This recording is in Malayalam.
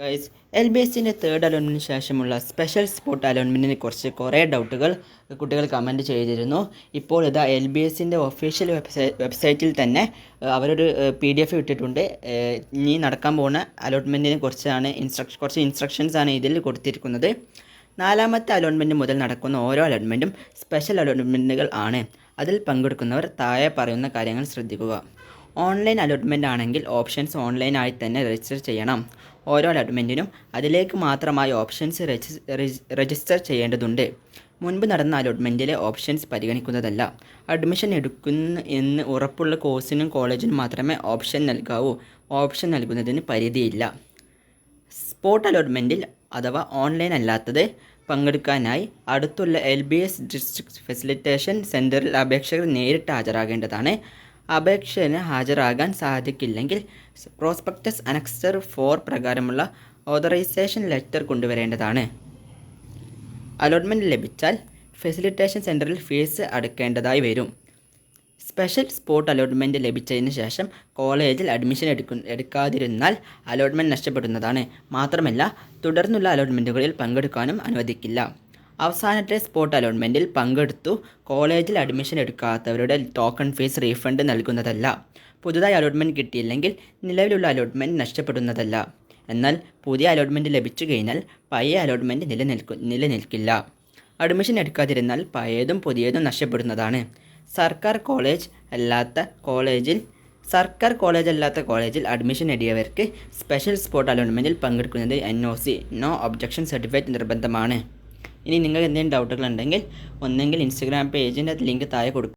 ഗൈസ് എൽ ബി എസിന്റെ തേർഡ് അലോൺമെന്റിന് ശേഷമുള്ള സ്പെഷ്യൽ സ്പോട്ട് അലോൺമെന്റിനെ കുറിച്ച് കുറേ ഡൗട്ടുകൾ കുട്ടികൾ കമന്റ് ചെയ്തിരുന്നു. ഇപ്പോൾ ഇതാ എൽ ബി എസിന്റെ ഒഫീഷ്യൽ വെബ്സൈ വെബ്സൈറ്റിൽ തന്നെ അവരൊരു പി ഡി എഫ് ഇട്ടിട്ടുണ്ട്. ഇനി നടക്കാൻ പോകുന്ന അലോട്ട്മെന്റിനെ കുറിച്ചാണ് ഇൻസ്ട്രക്ഷൻ കുറച്ച് ഇൻസ്ട്രക്ഷൻസ് ആണ് ഇതിൽ കൊടുത്തിരിക്കുന്നത്. നാലാമത്തെ അലോട്ട്മെന്റ് മുതൽ നടക്കുന്ന ഓരോ അലോട്ട്മെന്റും സ്പെഷ്യൽ അലോട്ട്മെന്റുകൾ ആണ്. അതിൽ പങ്കെടുക്കുന്നവർ താഴെ പറയുന്ന കാര്യങ്ങൾ ശ്രദ്ധിക്കുക. ഓൺലൈൻ അലോട്ട്മെന്റ് ആണെങ്കിൽ ഓപ്ഷൻസ് ഓൺലൈനായി തന്നെ രജിസ്റ്റർ ചെയ്യണം. ഓരോ അലോട്ട്മെന്റിനും അതിലേക്ക് മാത്രമായി ഓപ്ഷൻസ് രജി- രജി- രജിസ്റ്റർ ചെയ്യേണ്ടതുണ്ട്. മുൻപ് നടന്ന അലോട്ട്മെന്റിലെ ഓപ്ഷൻസ് പരിഗണിക്കുന്നതല്ല. അഡ്മിഷൻ എടുക്കുന്ന എന്ന് ഉറപ്പുള്ള കോഴ്സിനും കോളേജിനും മാത്രമേ ഓപ്ഷൻ നൽകാവൂ. ഓപ്ഷൻ നൽകുന്നതിന് പരിധിയില്ല. സ്പോട്ട് അലോട്ട്മെന്റിൽ അഥവാ ഓൺലൈൻ അല്ലാത്തത് പങ്കെടുക്കാനായി അടുത്തുള്ള L B S district facilitation സെന്ററിൽ അപേക്ഷകർ നേരിട്ട് ഹാജരാകേണ്ടതാണ്. അപേക്ഷന് ഹാജരാകാൻ സാധിക്കില്ലെങ്കിൽ പ്രോസ്പെക്ടസ് അനക്സർ ഫോർ പ്രകാരമുള്ള ഓതറൈസേഷൻ ലെറ്റർ കൊണ്ടുവരേണ്ടതാണ്. അലോട്ട്മെന്റ് ലഭിച്ചാൽ ഫെസിലിറ്റേഷൻ സെന്ററിൽ ഫീസ് അടക്കേണ്ടതായി വരും. സ്പെഷ്യൽ സ്പോട്ട് അലോട്ട്മെന്റ് ലഭിച്ചതിന് ശേഷം കോളേജിൽ അഡ്മിഷൻ എടുക്കു എടുക്കാതിരുന്നാൽ അലോട്ട്മെന്റ് നഷ്ടപ്പെടുന്നതാണ്. മാത്രമല്ല തുടർന്നുള്ള അലോട്ട്മെന്റുകളിൽ പങ്കെടുക്കാനും അനുവദിക്കില്ല. അവസാനത്തെ സ്പോട്ട് അലോട്ട്മെന്റിൽ പങ്കെടുത്തു. കോളേജിൽ അഡ്മിഷൻ എടുക്കാത്തവരുടെ ടോക്കൺ ഫീസ് റീഫണ്ട് നൽകുന്നതല്ല. പുതുതായി അലോട്ട്മെന്റ് കിട്ടിയില്ലെങ്കിൽ നിലവിലുള്ള അലോട്ട്മെന്റ് നഷ്ടപ്പെടുന്നതല്ല. എന്നാൽ പുതിയ അലോട്ട്മെന്റ് ലഭിച്ചു കഴിഞ്ഞാൽ പഴയ അലോട്ട്മെന്റ് നിലനിൽക്കു നിലനിൽക്കില്ല. അഡ്മിഷൻ എടുക്കാതിരുന്നാൽ പഴയതും പുതിയതും നഷ്ടപ്പെടുന്നതാണ്. സർക്കാർ കോളേജ് അല്ലാത്ത കോളേജിൽ സർക്കാർ കോളേജ് അല്ലാത്ത കോളേജിൽ അഡ്മിഷൻ നേടിയവർക്ക് സ്പെഷ്യൽ സ്പോട്ട് അലോട്ട്മെന്റിൽ പങ്കെടുക്കുന്നത് N O C no objection certificate നിർബന്ധമാണ്. ഇനി നിങ്ങൾക്ക് എന്തെങ്കിലും ഡൗട്ടുകൾ ഉണ്ടെങ്കിൽ ഒന്നെങ്കിൽ ഇൻസ്റ്റഗ്രാം പേജിന്റെ ലിങ്ക് താഴെ കൊടുക്കും